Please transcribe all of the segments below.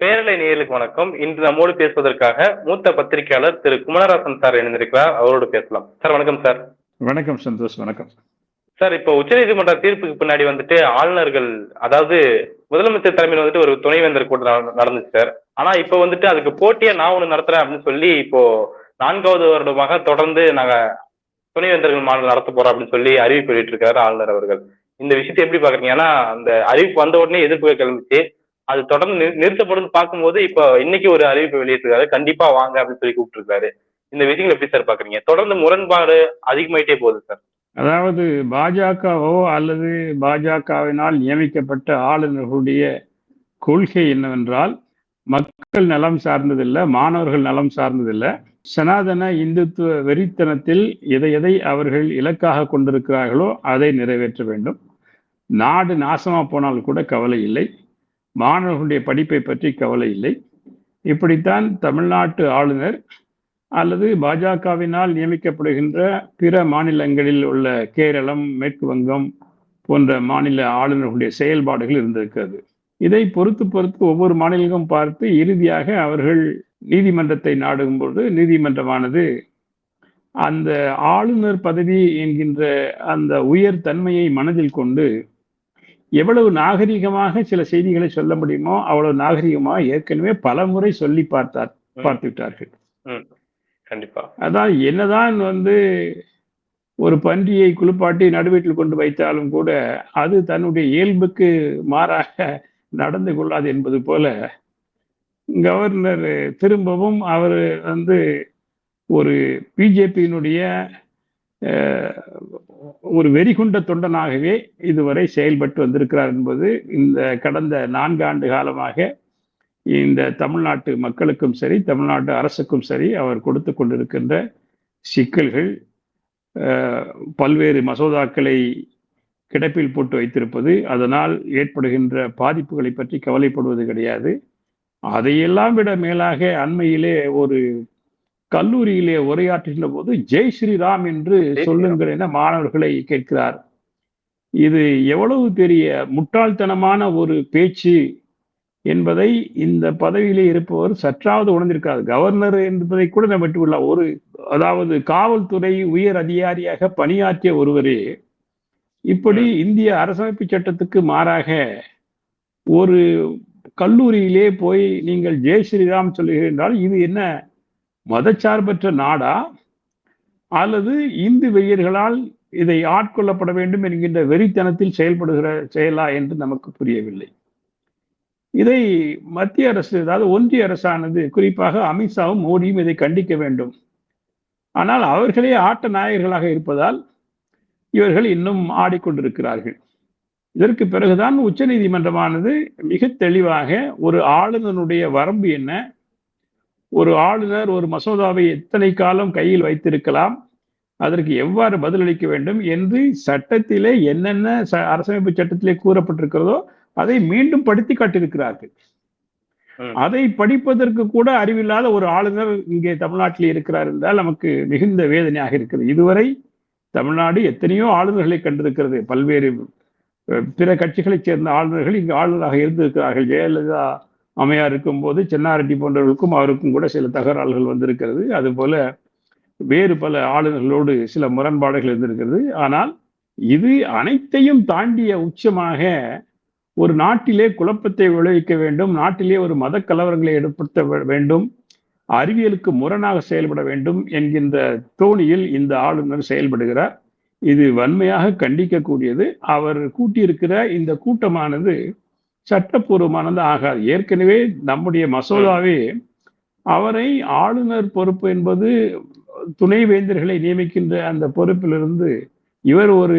பேரலை நேயர்களுக்கு வணக்கம். இன்று நம்மோடு பேசுவதற்காக மூத்த பத்திரிகையாளர் திரு குமரராசன் சார் இணைந்திருக்கிறார். அவரோடு பேசலாம். சார் வணக்கம் சார். வணக்கம் சந்தோஷ் வணக்கம். சார் இப்போ உச்சநீதிமன்ற தீர்ப்புக்கு பின்னாடி வந்துட்டு ஆளுநர்கள் அதாவது முதலமைச்சர் தலைமையில் வந்துட்டு ஒரு துணைவேந்தர் கூட்டம் நட- நடந்துச்சு சார். ஆனா இப்போ வந்துட்டு அதுக்கு போட்டியா நான் ஒண்ணு நடத்துறேன் அப்படின்னு சொல்லி இப்போ நான்காவது வருடமாக தொடர்ந்து நாங்க துணைவேந்தர்கள் மாநாடு நடத்த போறோம் அப்படின்னு சொல்லி அறிவிப்பு வெளியிட்டிருக்காரு ஆளுநர் அவர்கள். இந்த விஷயத்தை எப்படி பாக்குறீங்க? ஏன்னா அந்த அறிவிப்பு வந்த உடனே எதிர்ப்பு கிளம்பிச்சு. அது தொடர்ந்து நிறு- பார்க்கும்போது இப்போ இன்னைக்கு ஒரு அறிவிப்பு வெளியிட்டிருக்காரு. கண்டிப்பா வாங்க அப்படின்னு சொல்லி கூப்பிட்டுருக்காரு. இந்த விஷயங்கள் எப்படி சார் பாக்குறீங்க? தொடர்ந்து முரண்பாடு அதிகமாயிட்டே போகுது சார். அதாவது பாஜகவோ அல்லது பாஜகவினால் நியமிக்கப்பட்ட ஆளுநர்களுடைய கொள்கை என்னவென்றால் மக்கள் நலம் சார்ந்ததில்லை மாணவர்கள் நலம் சார்ந்ததில்லை. சனாதன இந்துத்துவ வெறித்தனத்தில் எதை எதை அவர்கள் இலக்காக கொண்டிருக்கிறார்களோ அதை நிறைவேற்ற வேண்டும். நாடு நாசமா போனால் கூட கவலை இல்லை. மாணவர்களுடைய படிப்பை பற்றி கவலை இல்லை. இப்படித்தான் தமிழ்நாட்டு ஆளுநர் அல்லது பாஜகவினால் நியமிக்கப்படுகின்ற பிற மாநிலங்களில் உள்ள கேரளம் மேற்கு வங்கம் போன்ற மாநில ஆளுநர்களுடைய செயல்பாடுகள் இருந்திருக்கிறது. இதை பொறுத்து பொறுத்து ஒவ்வொரு மாநிலமும் பார்த்து இறுதியாக அவர்கள் நீதிமன்றத்தை நாடும்போது நீதிமன்றமானது அந்த ஆளுநர் பதவி என்கின்ற அந்த உயர் தன்மையை மனதில் கொண்டு எவ்வளவு நாகரிகமாக சில செய்திகளை சொல்ல முடியுமோ அவ்வளவு நாகரிகமாக ஏற்கனவே பல முறை சொல்லி பார்த்தார் பார்த்து விட்டார்கள் கண்டிப்பா. அதான் என்னதான் வந்து ஒரு பன்றியை குளிப்பாட்டி நடுவீட்டில் கொண்டு வைத்தாலும் கூட அது தன்னுடைய இயல்புக்கு மாறாக நடந்து கொள்ளாது என்பது போல கவர்னர் திரும்பவும் அவர் வந்து ஒரு பிஜேபியினுடைய ஒரு வெறிகுண்ட தொண்டனாகவே இதுவரை செயல்பட்டு வந்திருக்கிறார் என்பது இந்த கடந்த நான்கு ஆண்டு காலமாக இந்த தமிழ்நாட்டு மக்களுக்கும் சரி தமிழ்நாட்டு அரசுக்கும் சரி அவர் கொடுத்து கொண்டிருக்கின்ற சிக்கல்கள் பல்வேறு மசோதாக்களை கிடப்பில் போட்டு வைத்திருப்பது அதனால் ஏற்படுகின்ற பாதிப்புகளை பற்றி கவலைப்படுவது கிடையாது. அதையெல்லாம் விட மேலாக அண்மையிலே ஒரு கல்லூரியிலே உரையாற்றுகின்ற போது ஜெய் ஸ்ரீராம் என்று. சொல்லுங்கள் என மாணவர்களை கேட்கிறார். இது எவ்வளவு பெரிய முட்டாள்தனமான ஒரு பேச்சு என்பதை இந்த பதவியிலே இருப்பவர் சற்றாவது உணர்ந்திருக்காது கவர்னர் என்பதை கூட நம்ம விட்டுவிடலாம் ஒரு அதாவது காவல்துறை உயர் அதிகாரியாக பணியாற்றிய ஒருவரே இப்படி இந்திய அரசமைப்பு சட்டத்துக்கு மாறாக ஒரு கல்லூரியிலே போய் நீங்கள் ஜெய் ஸ்ரீராம் சொல்லுகிறீர்கள் இது என்ன மதச்சார்பற்ற நாடா அல்லது இந்து வெய்யர்களால் இதை ஆட்கொள்ளப்பட வேண்டும் என்கின்ற வெறித்தனத்தில் செயல்படுகிற செயலா என்று நமக்கு புரியவில்லை. இதை மத்திய அரசு அதாவது ஒன்றிய அரசானது குறிப்பாக அமித்ஷாவும் மோடியும் இதை கண்டிக்க வேண்டும். ஆனால் அவர்களே ஆட்ட நாயகர்களாக இருப்பதால் இவர்கள் இன்னும் ஆடிக்கொண்டிருக்கிறார்கள். இதற்கு பிறகுதான் உச்சநீதிமன்றமானது மிக தெளிவாக ஒரு ஆளுநருடைய வரம்பு என்ன ஒரு ஆளுநர் ஒரு மசோதாவை எத்தனை காலம் கையில் வைத்திருக்கலாம்? அதற்கு எவ்வாறு பதிலளிக்க வேண்டும் என்று சட்டத்திலே என்னென்ன அரசமைப்பு சட்டத்திலே கூறப்பட்டிருக்கிறதோ அதை மீண்டும் படித்து காட்டியிருக்கிறார்கள். அதை படிப்பதற்கு கூட அறிவில்லாத ஒரு ஆளுநர் இங்கே தமிழ்நாட்டில் இருக்கிறார் என்றால் நமக்கு மிகுந்த வேதனையாக இருக்கிறது. இதுவரை தமிழ்நாடு எத்தனையோ ஆளுநர்களை கண்டிருக்கிறது. பல்வேறு பிற கட்சிகளைச் சேர்ந்த ஆளுநர்கள் இங்கு ஆளுநராக இருந்திருக்கிறார்கள். ஜெயலலிதா அம்மையார் இருக்கும்போது சென்னாரெட்டி போன்றவர்களுக்கும் அவருக்கும் கூட சில தகராறுகள் வந்திருக்கிறது. அதுபோல வேறு பல ஆளுநர்களோடு சில முரண்பாடுகள் இருந்திருக்கிறது. ஆனால் இது அனைத்தையும் தாண்டிய உச்சமாக ஒரு நாட்டிலே குழப்பத்தை விளைவிக்க வேண்டும் நாட்டிலே ஒரு மத கலவரங்களை ஏற்படுத்த வேண்டும் அறிவியலுக்கு முரணாக செயல்பட வேண்டும் என்கின்ற தோணியில் இந்த ஆளுநர் செயல்படுகிறார். இது வன்மையாக கண்டிக்கக்கூடியது. அவர் கூட்டியிருக்கிற இந்த கூட்டமானது சட்டப்பூர்வமானது ஆகாது ஏற்கனவே நம்முடைய மசோதாவே அவரை ஆளுநர் பொறுப்பு என்பது துணைவேந்தர்களை நியமிக்கின்ற அந்த பொறுப்பிலிருந்து இவர் ஒரு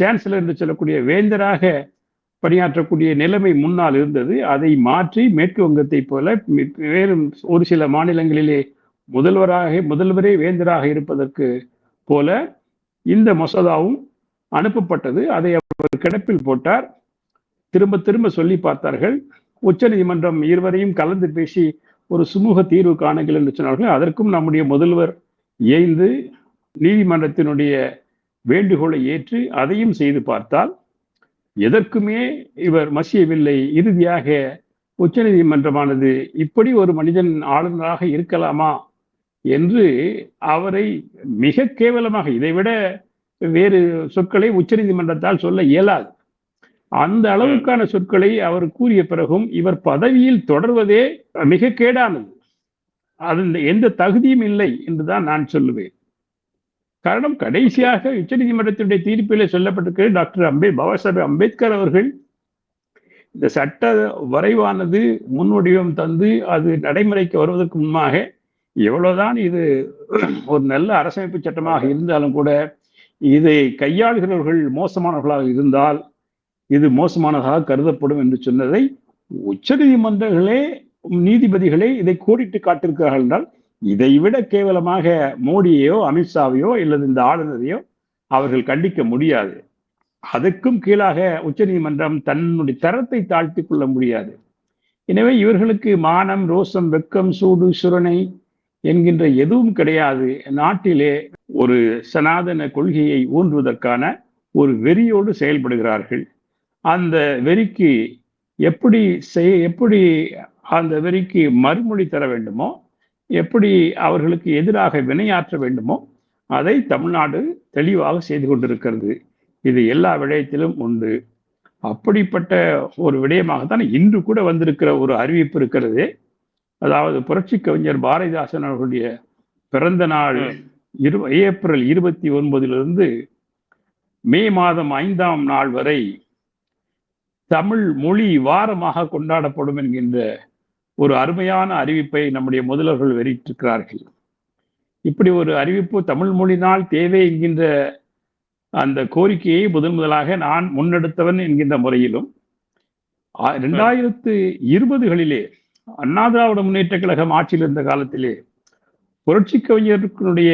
சான்சலர் என்று சொல்லக்கூடிய வேந்தராக பணியாற்றக்கூடிய நிலைமை முன்னால் இருந்தது. அதை மாற்றி மேற்கு வங்கத்தை போல மி- வேறு ஒரு சில மாநிலங்களிலே முதல்வராக முதல்வரே வேந்தராக இருப்பதற்கு போல இந்த மசோதாவும் அனுப்பப்பட்டது. அதை அவர் கிடப்பில் போட்டார். திரும்ப திரும்ப சொல்லி பார்த்தார்கள். உச்சநீதிமன்றம் இருவரையும் கலந்து பேசி ஒரு சுமூக தீர்வு காணுங்கள் என்று சொன்னார்கள். அதற்கும் நம்முடைய முதல்வர் ஏய்ந்து நீதிமன்றத்தினுடைய வேண்டுகோளை ஏற்று அதையும் செய்து பார்த்தால் எதற்குமே இவர் மசியவில்லை. இறுதியாக உச்சநீதிமன்றமானது இப்படி ஒரு மனிதன் ஆளுநராக இருக்கலாமா என்று அவரை மிக கேவலமாக இதைவிட வேறு சொற்களை உச்சநீதிமன்றத்தால் சொல்ல இயலாது. அந்த அளவுக்கான சொற்களை அவர் கூறிய பிறகும் இவர் பதவியில் தொடர்வதே மிக கேடானது. அது எந்த தகுதியும் இல்லை என்றுதான் நான் சொல்லுவேன். காரணம் கடைசியாக உச்சநீதிமன்றத்தினுடைய தீர்ப்பிலே சொல்லப்பட்டிருக்கிற டாக்டர் அம்பே பாபா சாஹேப் அம்பேத்கர் அவர்கள் இந்த சட்ட வரைவானது முன்வடிவம் தந்து அது நடைமுறைக்கு வருவதற்கு முன்பாக எவ்வளவுதான் இது ஒரு நல்ல அரசமைப்பு சட்டமாக இருந்தாலும் கூட இதை கையாளுகிறவர்கள் மோசமானவர்களாக இருந்தால் இது மோசமானதாக கருதப்படும் என்று சொன்னதை உச்சநீதிமன்றங்களே நீதிபதிகளே இதை கோடிட்டு காட்டிருக்கிறார்கள் என்றால் இதைவிட கேவலமாக மோடியையோ அமித்ஷாவையோ அல்லது இந்த ஆளுநரையோ அவர்கள் கண்டிக்க முடியாது. அதுக்கும் கீழாக உச்சநீதிமன்றம் தன்னுடைய தரத்தை தாழ்த்தி கொள்ள முடியாது. எனவே இவர்களுக்கு மானம் ரோசம் வெக்கம் சூடு சுரணை என்கின்ற எதுவும் கிடையாது. நாட்டிலே ஒரு சனாதன கொள்கையை ஊன்றுவதற்கான ஒரு வெறியோடு செயல்படுகிறார்கள். அந்த வெறிக்கு எப்படி செய் எப்படி அந்த வெறிக்கு மறுமொழி தர வேண்டுமோ எப்படி அவர்களுக்கு எதிராக வினையாற்ற வேண்டுமோ அதை தமிழ்நாடு தெளிவாக செய்து கொண்டிருக்கிறது. இது எல்லா விடயத்திலும் உண்டு. அப்படிப்பட்ட ஒரு விடயமாகத்தான் இன்று கூட வந்திருக்கிற ஒரு அறிவிப்பு இருக்கிறது. அதாவது புரட்சி கவிஞர் பாரதிதாசன் அவர்களுடைய பிறந்த நாள் இரு ஏப்ரல் இருபத்தி ஒன்பதிலிருந்து மே மாதம் ஐந்தாம் நாள் வரை தமிழ் மொழி வாரமாக கொண்டாடப்படும் என்கின்ற ஒரு அருமையான அறிவிப்பை நம்முடைய முதல்வர்கள் வெளியிட்டிருக்கிறார்கள். இப்படி ஒரு அறிவிப்பு தமிழ் மொழி நாள் தேவை என்கின்ற அந்த கோரிக்கையை முதன் முதலாக நான் முன்னெடுத்தவன் என்கின்ற முறையிலும் ரெண்டாயிரத்து இருபதுகளிலே அண்ணா திராவிட முன்னேற்ற கழகம் ஆட்சியில் இருந்த காலத்திலே புரட்சி கவிஞர்களுடைய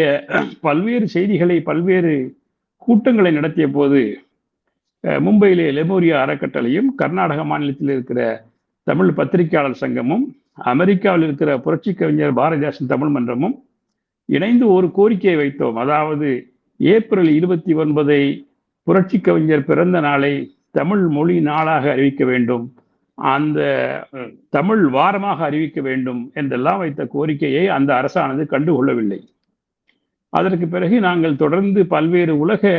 பல்வேறு செய்திகளை பல்வேறு கூட்டங்களை நடத்திய போது மும்பையிலே லெமோரியா அறக்கட்டளையும் கர்நாடக மாநிலத்தில் இருக்கிற தமிழ் பத்திரிகையாளர் சங்கமும் அமெரிக்காவில் இருக்கிற புரட்சி கவிஞர் பாரதிதாசன் தமிழ் மன்றமும் இணைந்து ஒரு கோரிக்கையை வைத்தோம். அதாவது ஏப்ரல் இருபத்தி ஒன்பதை புரட்சி கவிஞர் பிறந்த நாளை தமிழ் மொழி நாளாக அறிவிக்க வேண்டும். அந்த தமிழ் வாரமாக அறிவிக்க வேண்டும் என்றெல்லாம் வைத்த கோரிக்கையை அந்த அரசானது கண்டுகொள்ளவில்லை. அதற்கு பிறகு நாங்கள் தொடர்ந்து பல்வேறு உலக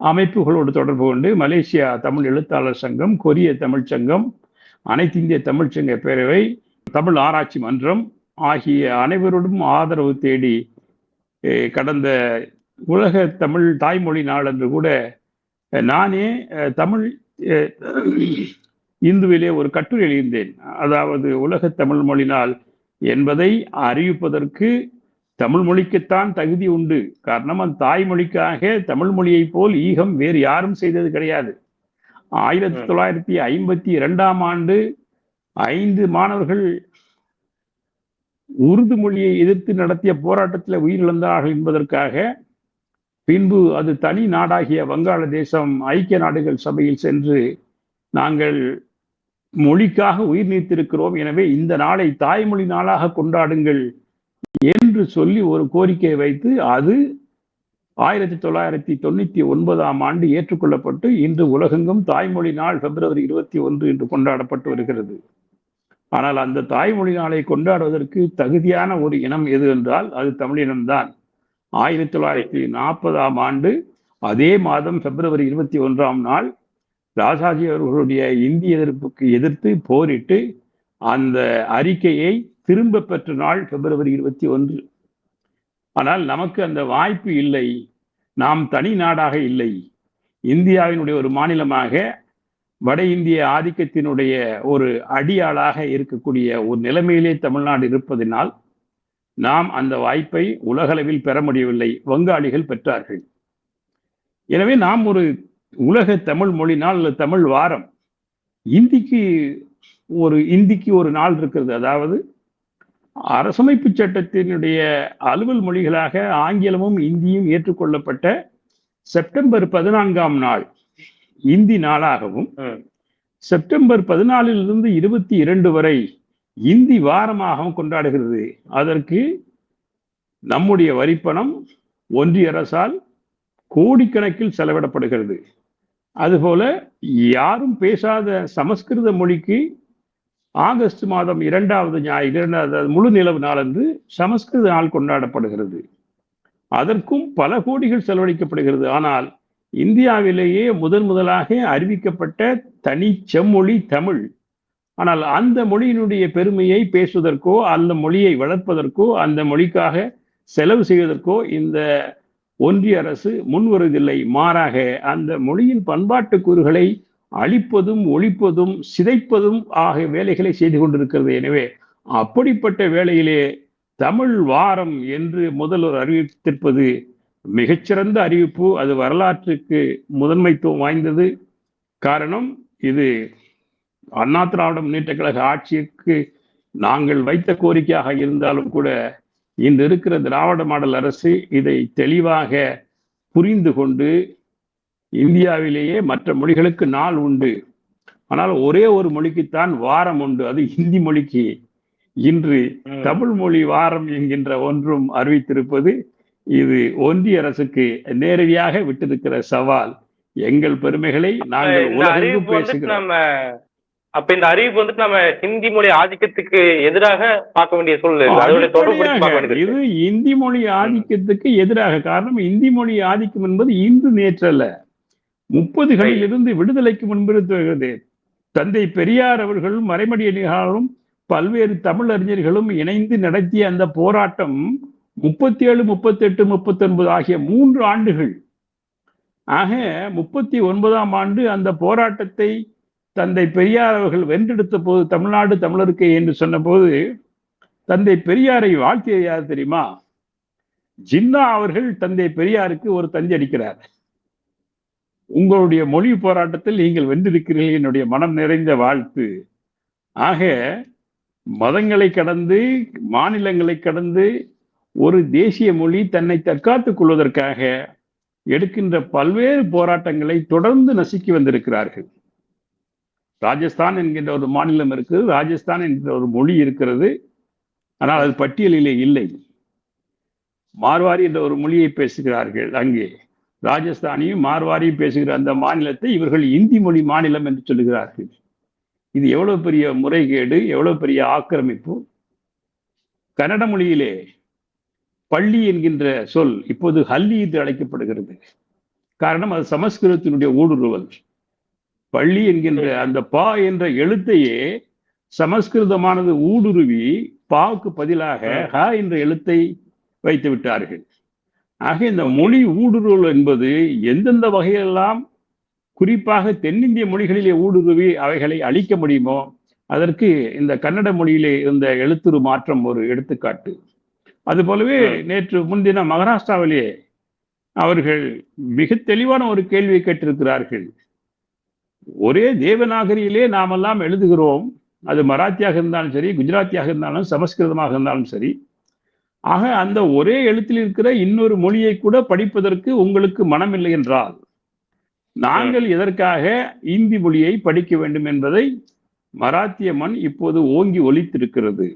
அமைப்புகளோடு தொடர்பு கொண்டு மலேசியா தமிழ் எழுத்தாளர் சங்கம் கொரிய தமிழ் சங்கம் அனைத்து இந்திய தமிழ் சங்க பேரவை தமிழ் ஆராய்ச்சி மன்றம் ஆகிய அனைவரோடும் ஆதரவு தேடி கடந்த உலக தமிழ் தாய்மொழி நாள் என்று கூட நானே தமிழ் இந்துவிலே ஒரு கட்டுரை எழுந்தேன் அதாவது உலக தமிழ் மொழி நாள் என்பதை அறிவிப்பதற்கு தமிழ் மொழிக்குத்தான் தகுதி உண்டு. காரணம் அந்த தாய்மொழிக்காக தமிழ் மொழியை போல் ஈகம் வேறு யாரும் செய்தது கிடையாது. ஆயிரத்தி தொள்ளாயிரத்தி ஐம்பத்தி இரண்டாம் ஆண்டு ஐந்து மாணவர்கள் உருது மொழியை எதிர்த்து நடத்திய போராட்டத்தில் உயிரிழந்தார்கள் என்பதற்காக பின்பு அது தனி நாடாகிய வங்காளதேசம் ஐக்கிய நாடுகள் சபையில் சென்று நாங்கள் மொழிக்காக உயிர் நீத்திருக்கிறோம். எனவே இந்த நாளை தாய்மொழி நாளாக கொண்டாடுங்கள். என்று சொல்லி ஒரு கோரிக்கையை வைத்து அது ஆயிரத்தி தொள்ளாயிரத்தி தொண்ணூத்தி ஒன்பதாம் ஆண்டு ஏற்றுக்கொள்ளப்பட்டு இன்று உலகெங்கும் தாய்மொழி நாள் பிப்ரவரி இருபத்தி ஒன்று என்று கொண்டாடப்பட்டு வருகிறது. ஆனால் அந்த தாய்மொழி நாளை கொண்டாடுவதற்கு தகுதியான ஒரு இனம் எது என்றால் அது தமிழினம்தான் ஆயிரத்தி தொள்ளாயிரத்தி நாற்பதாம் ஆண்டு அதே மாதம் பிப்ரவரி இருபத்தி ஒன்றாம் நாள் ராஜாஜி அவர்களுடைய இந்திய எதிர்ப்புக்கு எதிர்த்து போரிட்டு அந்த அறிக்கையை திரும்ப பெற்ற நாள் பிப்ரவரி இருபத்தி ஒன்று. ஆனால் நமக்கு அந்த வாய்ப்பு இல்லை. நாம் தனி நாடாக இல்லை. இந்தியாவினுடைய ஒரு மாநிலமாக வட இந்திய ஆதிக்கத்தினுடைய ஒரு அடியாளாக இருக்கக்கூடிய ஒரு நிலைமையிலே தமிழ்நாடு இருப்பதனால் நாம் அந்த வாய்ப்பை உலகளவில் பெற முடியவில்லை. வங்காளிகள் பெற்றார்கள். எனவே நாம் ஒரு உலக தமிழ் மொழி நாள் அல்லது தமிழ் வாரம் இந்திக்கு ஒரு இந்திக்கு ஒரு நாள் இருக்கிறது. அதாவது அரசமைப்பு சட்டத்தினுடைய அலுவல் மொழிகளாக ஆங்கிலமும் இந்தியும் ஏற்றுக்கொள்ளப்பட்ட செப்டம்பர் பதினான்காம் நாள் இந்தி நாளாகவும் செப்டம்பர் பதினாலிலிருந்து இருபத்தி இரண்டு வரை இந்தி வாரமாகவும் கொண்டாடுகிறது. அதற்கு நம்முடைய வரிப்பணம் ஒன்றிய அரசால் கோடிக்கணக்கில் செலவிடப்படுகிறது. அதுபோல யாரும் பேசாத சமஸ்கிருத மொழிக்கு ஆகஸ்ட் மாதம் இரண்டாவது ஞாயிறு இரண்டாவது முழு நிலவு நாளன்று சமஸ்கிருத நாள் கொண்டாடப்படுகிறது. அதற்கும் பல கோடிகள் செலவழிக்கப்படுகிறது. ஆனால் இந்தியாவிலேயே முதன் முதலாக அறிவிக்கப்பட்ட தனி செம்மொழி தமிழ். ஆனால் அந்த மொழியினுடைய பெருமையை பேசுவதற்கோ அந்த மொழியை வளர்ப்பதற்கோ அந்த மொழிக்காக செலவு செய்வதற்கோ இந்த ஒன்றிய அரசு முன்வருவதில்லை. மாறாக அந்த மொழியின் பண்பாட்டு கூறுகளை அழிப்பதும் ஒழிப்பதும் சிதைப்பதும் ஆகிய வேலைகளை செய்து கொண்டிருக்கிறது. எனவே அப்படிப்பட்ட வேளையிலே தமிழ் வாரம் என்று முதல்வர் அறிவித்திருப்பது மிகச்சிறந்த அறிவிப்பு. அது வரலாற்றுக்கு முதன்மைத்துவம் வாய்ந்தது. காரணம் இது அண்ணா திராவிட முன்னேற்ற கழக ஆட்சிக்கு நாங்கள் வைத்த கோரிக்கையாக இருந்தாலும் கூட இன்று இருக்கிற திராவிட மாடல் அரசு இதை தெளிவாக புரிந்து கொண்டு இந்தியாவிலேயே மற்ற மொழிகளுக்கு நாள் உண்டு. ஆனால் ஒரே ஒரு மொழிக்குத்தான் வாரம் உண்டு. அது ஹிந்தி மொழிக்கு. இன்று. தமிழ் மொழி வாரம் என்கின்ற ஒன்றும் அறிவித்திருப்பது இது ஒன்றிய அரசுக்கு நேரடியாக விட்டிருக்கிற சவால். எங்கள் பெருமைகளை நாங்கள் இந்த உலகெங்கும் பேசுகிறோம். அப்ப இந்த அறிவிப்பு வந்துட்டு நம்ம ஹிந்தி மொழி ஆதிக்கத்துக்கு எதிராக பார்க்க வேண்டிய இருக்கு. இது இந்தி மொழி ஆதிக்கத்துக்கு எதிராக. காரணம் இந்தி மொழி ஆதிக்கம் என்பது இன்று நேற்றல்ல. முப்பதுகளில் இருந்து விடுதலைக்கு முன்பு வருகிறது தந்தை பெரியார் அவர்களும் மறைமடியடிகளும் பல்வேறு தமிழ் அறிஞர்களும் இணைந்து நடத்திய அந்த போராட்டம் முப்பத்தி ஏழு முப்பத்தி எட்டு முப்பத்தி ஒன்பது ஆகிய மூன்று ஆண்டுகள். ஆக முப்பத்தி ஒன்பதாம் ஆண்டு அந்த போராட்டத்தை தந்தை பெரியார் அவர்கள் வென்றெடுத்த போது தமிழ்நாடு தமிழருக்கு என்று சொன்னபோது தந்தை பெரியாரை வாழ்த்தியது யார் தெரியுமா? ஜின்னா அவர்கள் தந்தை பெரியாருக்கு ஒரு தந்தி அடிக்கிறார். உங்களுடைய மொழி போராட்டத்தில் நீங்கள் வென்றிருக்கிறீர்கள். என்னுடைய மனம் நிறைந்த வாழ்த்து. ஆக மதங்களை கடந்து மாநிலங்களை கடந்து ஒரு தேசிய மொழி தன்னை தற்காத்துக் கொள்வதற்காக எடுக்கின்ற பல்வேறு போராட்டங்களை தொடர்ந்து நசுக்கி வந்திருக்கிறார்கள். ராஜஸ்தான் என்கின்ற ஒரு மாநிலம் இருக்குது. ராஜஸ்தான் என்கின்ற ஒரு மொழி இருக்கிறது. ஆனால் அது பட்டியலிலே இல்லை. மார்வாரி என்ற ஒரு மொழியை பேசுகிறார்கள் அங்கே. ராஜஸ்தானியும் மார்வாரியும் பேசுகிற அந்த மாநிலத்தை இவர்கள் இந்தி மொழி மாநிலம் என்று சொல்லுகிறார்கள். இது எவ்வளவு பெரிய முறைகேடு எவ்வளவு பெரிய ஆக்கிரமிப்பு? கன்னட மொழியிலே பள்ளி என்கின்ற சொல் இப்போது ஹல்லி என்று அழைக்கப்படுகிறது. காரணம் அது சமஸ்கிருதத்தினுடைய ஊடுருவல். பள்ளி என்கின்ற அந்த பா என்ற எழுத்தையே சமஸ்கிருதமானது ஊடுருவி பாவுக்கு பதிலாக ஹ என்ற எழுத்தை வைத்து விட்டார்கள். ஆக இந்த மொழி ஊடுருவல் என்பது எந்தெந்த வகையெல்லாம் குறிப்பாக தென்னிந்திய மொழிகளிலே ஊடுருவி அவைகளை அழிக்க முடியுமோ அதற்கு இந்த கன்னட மொழியிலே இருந்த எழுத்துரு மாற்றம் ஒரு எடுத்துக்காட்டு. அது போலவே நேற்று முன்தின மகாராஷ்டிராவிலே அவர்கள் மிக தெளிவான ஒரு கேள்வியை கேட்டிருக்கிறார்கள். ஒரே தேவநாகரியிலே நாமெல்லாம் எழுதுகிறோம் அது மராத்தியாக இருந்தாலும் சரி குஜராத்தியாக இருந்தாலும் சமஸ்கிருதமாக இருந்தாலும் சரி ஆக அந்த ஒரே எழுத்தில் இருக்கிற இன்னொரு மொழியை கூட படிப்பதற்கு உங்களுக்கு மனமில்லை என்றால் நாங்கள் எதற்காக இந்தி மொழியை படிக்க வேண்டும் என்பதை மராத்திய மண் இப்போது ஓங்கி ஒலித்திருக்கிறது.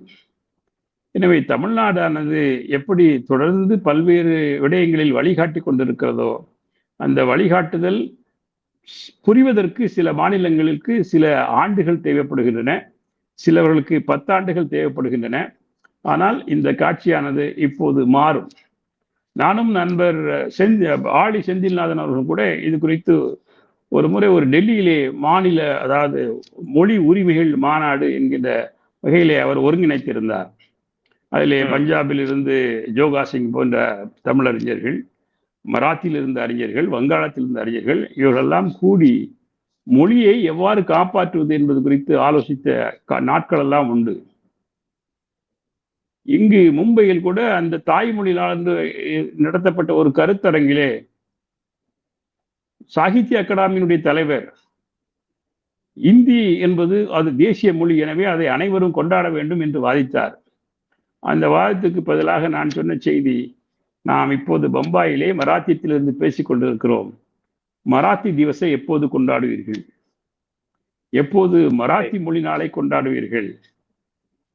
எனவே தமிழ்நாடானது எப்படி தொடர்ந்து பல்வேறு விடயங்களில் வழிகாட்டி கொண்டிருக்கிறதோ அந்த வழிகாட்டுதல் புரிவதற்கு சில மாநிலங்களுக்கு சில ஆண்டுகள் தேவைப்படுகின்றன. சிலவர்களுக்கு பத்தாண்டுகள் தேவைப்படுகின்றன. ஆனால் இந்த காட்சியானது இப்போது மாறும். நானும் நண்பர் செந்தி ஆளி செந்தில்நாதன் அவர்களும் கூட இது குறித்து ஒரு முறை ஒரு டெல்லியிலே மாநில அதாவது மொழி உரிமைகள் மாநாடு என்கின்ற வகையிலே அவர் ஒருங்கிணைத்திருந்தார். அதிலே பஞ்சாபில் இருந்து ஜோகா சிங் போன்ற தமிழறிஞர்கள் மராத்தியில் இருந்த அறிஞர்கள் வங்காளத்தில் இருந்த அறிஞர்கள் இவர்களெல்லாம் கூடி மொழியை எவ்வாறு காப்பாற்றுவது என்பது குறித்து ஆலோசித்த நாட்கள் எல்லாம் உண்டு. இங்கு மும்பையில் கூட அந்த தாய்மொழியிலிருந்து நடத்தப்பட்ட ஒரு கருத்தரங்கிலே சாகித்ய அகாடமியினுடைய தலைவர் இந்தி என்பது அது தேசிய மொழி எனவே அதை அனைவரும் கொண்டாட வேண்டும் என்று வாதித்தார். அந்த வாதத்துக்கு பதிலாக நான் சொன்ன செய்தி நாம் இப்போது பம்பாயிலே மராத்தியத்திலிருந்து பேசிக் கொண்டிருக்கிறோம். மராத்தி திவசை எப்போது கொண்டாடுவீர்கள்? எப்போது மராத்தி மொழி நாளை கொண்டாடுவீர்கள்?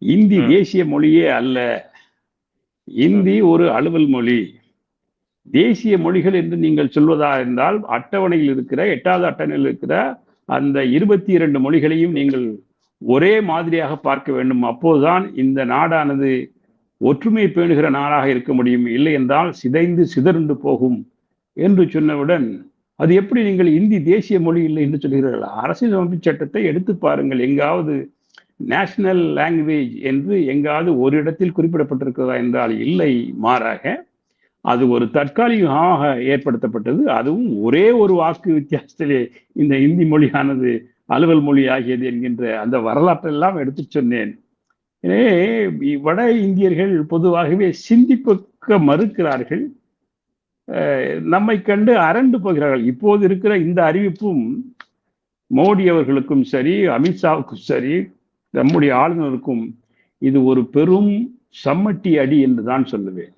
இந்தி தேசிய மொழியே அல்ல. இந்தி ஒரு அலுவல் மொழி. தேசிய மொழிகள் என்று நீங்கள் சொல்வதா இருந்தால் அட்டவணையில் இருக்கிற எட்டாவது அட்டவணையில் இருக்கிற அந்த இருபத்தி இரண்டு மொழிகளையும் நீங்கள் ஒரே மாதிரியாக பார்க்க வேண்டும். அப்போதுதான் இந்த நாடானது ஒற்றுமை பேணுகிற நாடாக இருக்க முடியும். இல்லை என்றால் சிதைந்து சிதறுண்டு போகும் என்று சொன்னவுடன் அது எப்படி நீங்கள் இந்தி தேசிய மொழி இல்லை என்று சொல்கிறீர்கள்? அரசியல் அமைப்பு சட்டத்தை எடுத்து பாருங்கள். எங்காவது நேஷனல் லாங்குவேஜ் என்று எங்காவது ஒரு இடத்தில் குறிப்பிடப்பட்டிருக்கிறதா என்றால் இல்லை மாறாக அது ஒரு தற்காலிகமாக ஏற்படுத்தப்பட்டது. அதுவும் ஒரே ஒரு வாக்கு வித்தியாசத்திலே இந்த இந்தி மொழியானது அலுவல் மொழி ஆகியது என்கின்ற அந்த வரலாற்றெல்லாம் எடுத்து சொன்னேன். எனவே வட இந்தியர்கள் பொதுவாகவே சிந்திப்புக்க மறுக்கிறார்கள். நம்மை கண்டு அரண்டு போகிறார்கள். இப்போது இருக்கிற இந்த அறிவிப்பும் மோடி அவர்களுக்கும் சரி அமித்ஷாவுக்கும் சரி நம்முடைய ஆளுநருக்கும் இது ஒரு பெரும் சம்மட்டி அடி என்று தான் சொல்லுவேன்.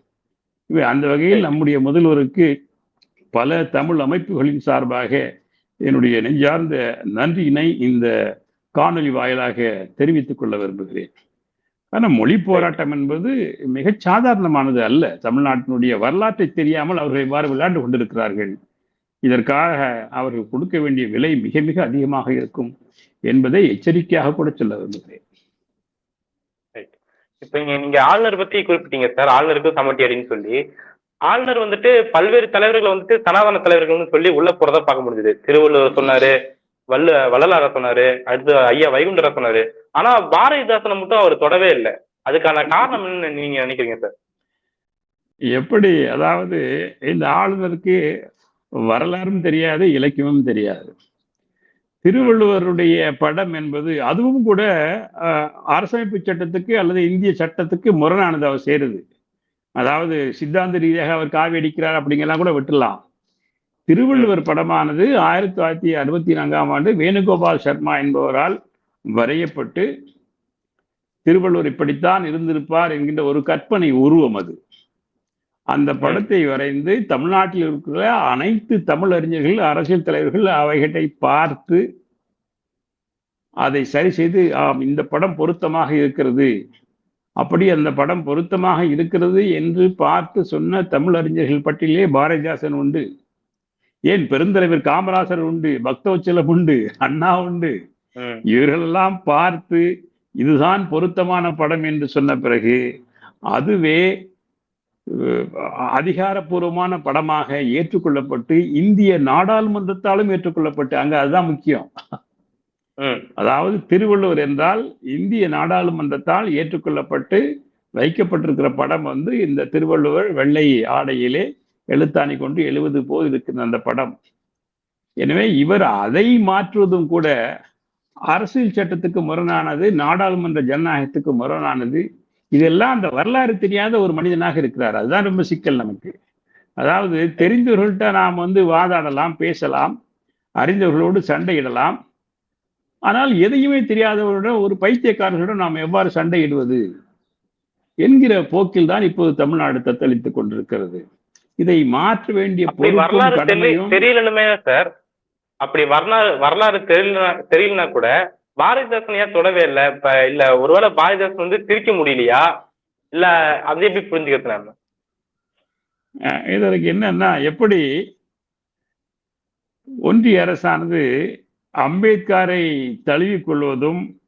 இவை அந்த வகையில் நம்முடைய முதல்வருக்கு பல தமிழ் அமைப்புகளின் சார்பாக என்னுடைய நெஞ்சார்ந்த நன்றியினை இந்த காணொலி வாயிலாக தெரிவித்துக் கொள்ள விரும்புகிறேன். ஆனால் மொழி போராட்டம் என்பது மிக சாதாரணமானது அல்ல. தமிழ்நாட்டினுடைய வரலாற்றை தெரியாமல் அவர்கள் இவ்வாறு விளையாண்டு கொண்டிருக்கிறார்கள். இதற்காக அவர்கள் கொடுக்க வேண்டிய விலை மிக மிக அதிகமாக இருக்கும் என்பதை எச்சரிக்கையாக கூட சொல்ல விரும்புகிறேன். இப்ப இங்க நீங்க ஆளுநர் பத்தி குறிப்பிட்டீங்க சார். ஆளுநருக்கு சமட்டி அடின்னு சொல்லி. ஆளுநர் வந்துட்டு பல்வேறு தலைவர்களை வந்துட்டு சனாதன தலைவர்கள்னு சொல்லி உள்ள போறதா பார்க்க முடியுது திருவள்ளுவர் சொன்னாரு வல்ல வள்ளலார சொன்னாரு அடுத்து ஐயா வைகுண்டரா சொன்னாரு. ஆனா பாரதிதாசனை மட்டும் அவர் தொடவே இல்லை. அதுக்கான காரணம் என்ன நீங்க நினைக்கிறீங்க சார்? எப்படி அதாவது இந்த ஆளுநருக்கு வரலாறும் தெரியாது இலக்கியமும் தெரியாது. திருவள்ளுவருடைய படம் என்பது அதுவும் கூட அரசமைப்பு சட்டத்துக்கு அல்லது இந்திய சட்டத்துக்கு முரணானது அவர் சேருது அதாவது சித்தாந்த ரீதியாக அவர் காவி அடிக்கிறார் அப்படிங்கெல்லாம் கூட விட்டுலாம் திருவள்ளுவர் படமானது ஆயிரத்தி தொள்ளாயிரத்தி அறுபத்தி நான்காம் ஆண்டு வேணுகோபால் சர்மா என்பவரால் வரையப்பட்டு திருவள்ளுவர் இப்படித்தான் இருந்திருப்பார் என்கின்ற ஒரு கற்பனை உருவம் அது. அந்த படத்தை வரைந்து தமிழ்நாட்டில் இருக்கிற அனைத்து தமிழ் அறிஞர்கள் அரசியல் தலைவர்கள் அவைகளை பார்த்து அதை சரி செய்து ஆம் இந்த படம் பொருத்தமாக இருக்கிறது. அப்படி அந்த படம் பொருத்தமாக இருக்கிறது என்று பார்த்து சொன்ன தமிழ் அறிஞர்கள் பட்டியலே பாரதிதாசன் உண்டு. ஏன் பெருந்தலைவர் காமராசர் உண்டு பக்தவச்சலம் உண்டு அண்ணா உண்டு. இவர்களெல்லாம் பார்த்து இதுதான் பொருத்தமான படம் என்று சொன்ன பிறகு அதுவே அதிகாரப்பூர்வமான படமாக ஏற்றுக்கொள்ளப்பட்டு இந்திய நாடாளுமன்றத்தாலும் ஏற்றுக்கொள்ளப்பட்டு அங்க அதுதான் முக்கியம். அதாவது திருவள்ளுவர் என்றால் இந்திய நாடாளுமன்றத்தால் ஏற்றுக்கொள்ளப்பட்டு வைக்கப்பட்டிருக்கிற படம் வந்து இந்த திருவள்ளுவர் வெள்ளை ஆடையிலே எழுத்தாணி கொண்டு எழுவது போல் இருக்கிற அந்த படம். எனவே இவர் அதை மாற்றுவதும் கூட அரசியல் சட்டத்துக்கு முரணானது நாடாளுமன்ற ஜனநாயகத்துக்கு முரணானது இதெல்லாம் அந்த வரலாறு தெரியாத ஒரு மனிதனாக இருக்கிறார். அதுதான் ரொம்ப சிக்கல் நமக்கு. அதாவது தெரிந்தவர்கள்ட்ட நாம் வந்து வாதாடலாம் பேசலாம் அறிந்தவர்களோடு சண்டையிடலாம். ஆனால் எதையுமே தெரியாதவருடன் ஒரு பைத்தியக்காரர்களுடன் நாம் எவ்வாறு சண்டையிடுவது என்கிற போக்கில் தான் இப்போது தமிழ்நாடு தத்தளித்துக் கொண்டிருக்கிறது. இதை மாற்ற வேண்டிய வரலாறு தெரியலனுமே சார். அப்படி வரலாறு வரலாறு தெரியல தெரியலனா கூட பாரதிதாசன் ஏன் தொடவே இல்லை? இப்ப இல்ல ஒருவேளை பாரதிதாசன் வந்து திரிக்க முடியலையா? இல்ல அது எப்படி புரிஞ்சுக்கிறது நாம இதற்கு என்னன்னா எப்படி ஒன்றிய அரசானது அம்பேத்கரை தழுவிக் கொள்வதும்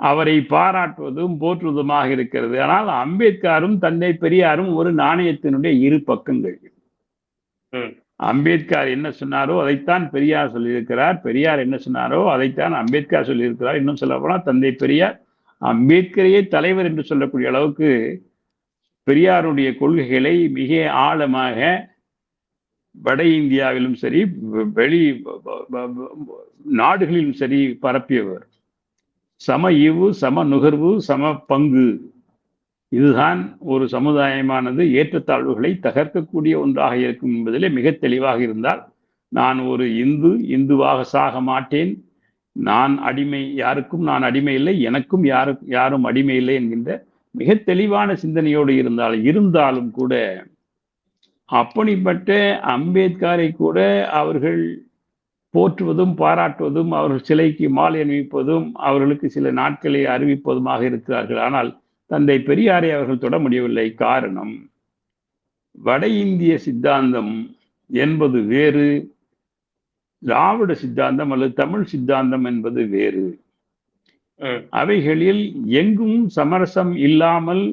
அவரை பாராட்டுவதும் போற்றுவதுமாக இருக்கிறது. ஆனால் அம்பேத்கரும் தந்தை பெரியாரும் ஒரு நாணயத்தினுடைய இரு பக்கங்கள். ம். அம்பேத்கர் என்ன சொன்னாரோ அதைத்தான் பெரியார் சொல்லியிருக்கிறார். பெரியார் என்ன சொன்னாரோ அதைத்தான் அம்பேத்கர் சொல்லியிருக்கிறார். இன்னும் சொல்ல போனால் தந்தை பெரியார் அம்பேத்கரையே தலைவர் என்று சொல்லக்கூடிய அளவுக்கு பெரியாருடைய கொள்கைகளை மிக ஆழமாக வட இந்தியாவிலும் சரி வெளி நாடுகளிலும் சரி பரப்பியவர். சம ஈவு சம நுகர்வு சம பங்கு. இதுதான் ஒரு சமுதாயமானது ஏற்றத்தாழ்வுகளை தகர்க்கக்கூடிய ஒன்றாக இருக்கும் என்பதிலே மிக தெளிவாக இருந்தால் நான் ஒரு இந்து இந்துவாக சாக மாட்டேன். நான் அடிமை யாருக்கும் நான் அடிமை இல்லை எனக்கும் யாரும் யாரும் அடிமை இல்லை என்கின்ற மிக தெளிவான சிந்தனையோடு இருந்தால் இருந்தாலும் கூட அப்படிப்பட்ட அம்பேத்கரை கூட அவர்கள் போற்றுவதும் பாராட்டுவதும் அவர்கள் சிலைக்கு மாலை அணிவிப்பதும் அவர்களுக்கு சில நாட்களை அறிவிப்பதுமாக இருக்கிறார்கள். ஆனால் தந்தை பெரியாரை அவர்கள் தொட முடியவில்லை. காரணம் வட இந்திய சித்தாந்தம் என்பது வேறு திராவிட சித்தாந்தம் அல்லது தமிழ் சித்தாந்தம் என்பது வேறு. அவைகளில் எங்கும் சமரசம் இல்லாமல்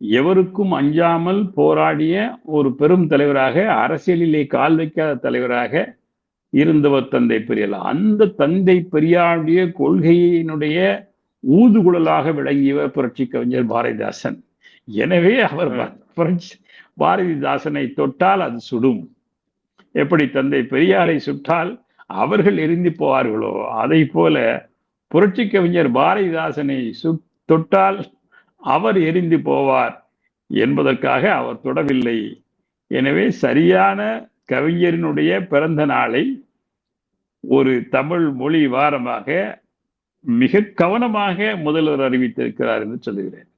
எவருக்கும் அஞ்சாமல் போராடிய ஒரு பெரும் தலைவராக அரசியலிலே கால் வைக்காத தலைவராக இருந்தவர் தந்தை பெரியார் அந்த தந்தை பெரியாருடைய கொள்கையினுடைய ஊதுகுழலாக விளங்கியவர் புரட்சி கவிஞர் பாரதிதாசன். எனவே அவர். புரட்சி பாரதிதாசனை தொட்டால் அது சுடும். எப்படி தந்தை பெரியாரை சுட்டால் அவர்கள் எரிந்து போவார்களோ அதை போல புரட்சி கவிஞர் பாரதிதாசனை சு தொட்டால் அவர் எரிந்து போவார் என்பதற்காக அவர் தொடவில்லை. எனவே சரியான கவிஞரினுடைய பிறந்த நாளை ஒரு தமிழ் மொழி வாரமாக மிக கவனமாக முதல்வர் அறிவித்திருக்கிறார் என்று சொல்லுகிறேன்.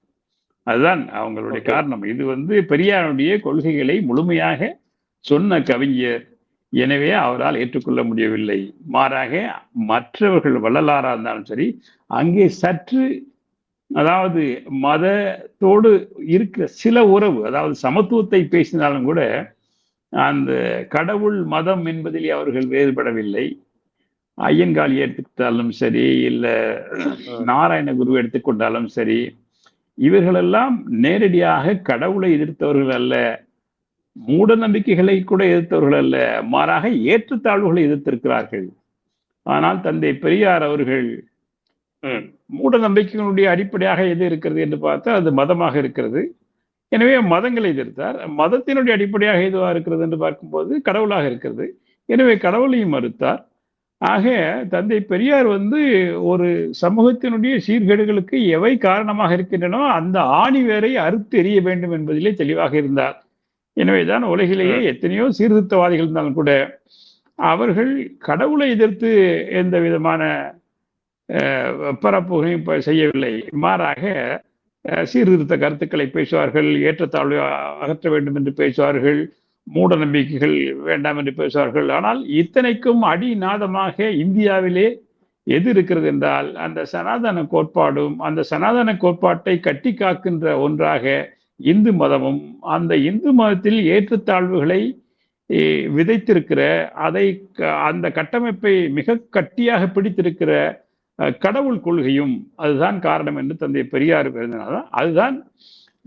அதுதான் அவங்களுடைய. காரணம். இது வந்து பெரியாருடைய கொள்கைகளை முழுமையாக சொன்ன கவிஞர். எனவே அவரால் ஏற்றுக்கொள்ள முடியவில்லை. மாறாக மற்றவர்கள் வள்ளலாரா இருந்தாலும் சரி அங்கே சற்று அதாவது மதத்தோடு இருக்கிற சில உறவு அதாவது சமத்துவத்தை பேசினாலும் கூட அந்த கடவுள் மதம் என்பதிலே அவர்கள் வேறுபடவில்லை. ஐயங்காளி எடுத்துக்கிட்டாலும் சரி இல்ல நாராயண குரு எடுத்துக்கொண்டாலும் சரி இவர்களெல்லாம் நேரடியாக கடவுளை எதிர்த்தவர்கள் அல்ல மூட நம்பிக்கைகளை கூட எதிர்த்தவர்கள் அல்ல மாறாக ஏற்றத்தாழ்வுகளை எதிர்த்திருக்கிறார்கள். ஆனால் தந்தை பெரியார் அவர்கள் மூட நம்பிக்கைகளுடைய அடிப்படையாக எது இருக்கிறது என்று பார்த்தால் அது மதமாக இருக்கிறது. எனவே மதங்களை எதிர்த்தார். மதத்தினுடைய அடிப்படையாக எதுவாக இருக்கிறது என்று பார்க்கும்போது கடவுளாக இருக்கிறது. எனவே கடவுளையும் மறுத்தார். ஆக தந்தை பெரியார் வந்து ஒரு சமூகத்தினுடைய சீர்கேடுகளுக்கு எவை காரணமாக இருக்கின்றனோ அந்த ஆணி வேரை அறுத்து எறிய வேண்டும் என்பதிலே தெளிவாக இருந்தார். எனவேதான் உலகிலேயே எத்தனையோ சீர்திருத்தவாதிகள் இருந்தாலும் கூட அவர்கள் கடவுளை எதிர்த்து எந்த விதமான பரப்புகையும் செய்யவில்லை. மாறாக சீர்திருத்த கருத்துக்களை பேசுவார்கள் ஏற்றத்தாழ்வை அகற்ற வேண்டும் என்று பேசுவார்கள். மூட நம்பிக்கைகள் வேண்டாம் என்று பேசுவார்கள். ஆனால் இத்தனைக்கும் அடிநாதமாக இந்தியாவிலே எது இருக்கிறது என்றால் அந்த சனாதன கோட்பாடும் அந்த சனாதன கோட்பாட்டை கட்டி காக்கின்ற ஒன்றாக இந்து மதமும் அந்த இந்து மதத்தில் ஏற்றத்தாழ்வுகளை விதைத்திருக்கிற அதை க- அந்த கட்டமைப்பை மிக கட்டியாக பிடித்திருக்கிற அஹ், கடவுள் கொள்கையும் அதுதான் காரணம் என்று தந்தை பெரியார் எழுதினார் அதுதான்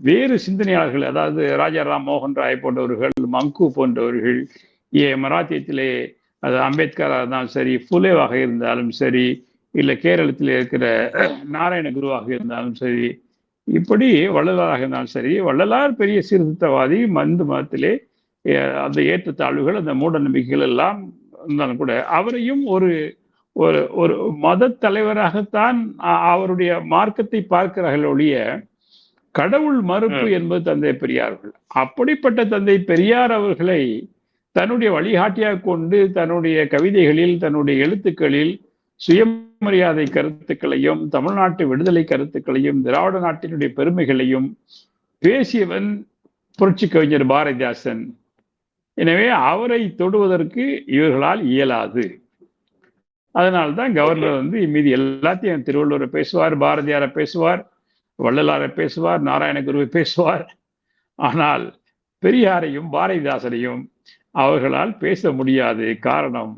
வேறு சிந்தனையாளர்கள் அதாவது ராஜாராம் மோகன் ராய் போன்றவர்கள் மங்கு போன்றவர்கள் ஏ மராத்தியத்திலே அது அம்பேத்கராக இருந்தாலும் சரி புலேவாக இருந்தாலும் சரி இல்லை கேரளத்தில் இருக்கிற நாராயண குருவாக இருந்தாலும் சரி இப்படி வள்ளலாராக இருந்தாலும் சரி வள்ளலார் பெரிய சீர்திருத்தவாதி மந்து மதத்திலே அந்த ஏற்றத்தாழ்வுகள் அந்த மூட நம்பிக்கைகள் எல்லாம் இருந்தாலும் கூட அவரையும் ஒரு ஒரு ஒரு மத தலைவராகத்தான் அவருடைய மார்க்கத்தை பார்க்கிறார்கள் ஒழிய கடவுள் மறுப்பு. என்பது தந்தை பெரியார்கள் அப்படிப்பட்ட தந்தை பெரியார் அவர்களை தன்னுடைய வழிகாட்டியாக கொண்டு தன்னுடைய கவிதைகளில் தன்னுடைய எழுத்துக்களில் சுயமரியாதை கருத்துக்களையும் தமிழ்நாட்டு விடுதலை கருத்துக்களையும் திராவிட நாட்டினுடைய பெருமைகளையும் பேசியவன் புரட்சி கவிஞர் பாரதிதாசன். எனவே அவரை தொடுவதற்கு இவர்களால் இயலாது. அதனால்தான் கவர்னர் வந்து மீதி எல்லாத்தையும் திருவள்ளுவரை பேசுவார் பாரதியாரை பேசுவார் வள்ளலாரை பேசுவார் நாராயணகுருவை பேசுவார். ஆனால் பெரியாரையும் பாரதிதாசனையும் அவர்களால் பேச முடியாது காரணம்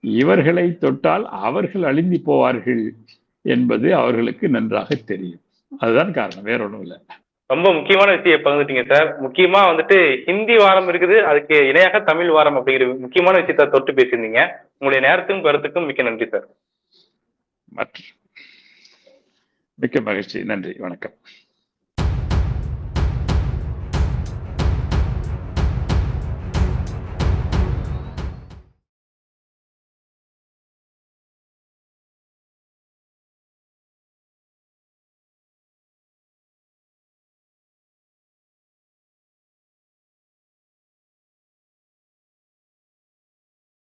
இவர்களை தொட்டால் அவர்கள் அழிந்து போவார்கள் என்பது அவர்களுக்கு நன்றாக தெரியும். அதுதான் காரணம் வேற ஒண்ணும் இல்லை. ரொம்ப முக்கியமான விஷயம் பகிர்ந்துட்டீங்க சார். முக்கியமா வந்துட்டு ஹிந்தி வாரம் இருக்குது அதுக்கு இணையாக தமிழ் வாரம் அப்படிங்கிற முக்கியமான விஷயத்த தொட்டு பேசியிருந்தீங்க. உங்களுடைய நேரத்துக்கும் கருத்துக்கும் மிக்க நன்றி சார். மற்ற மிக்க மகிழ்ச்சி. நன்றி. வணக்கம்.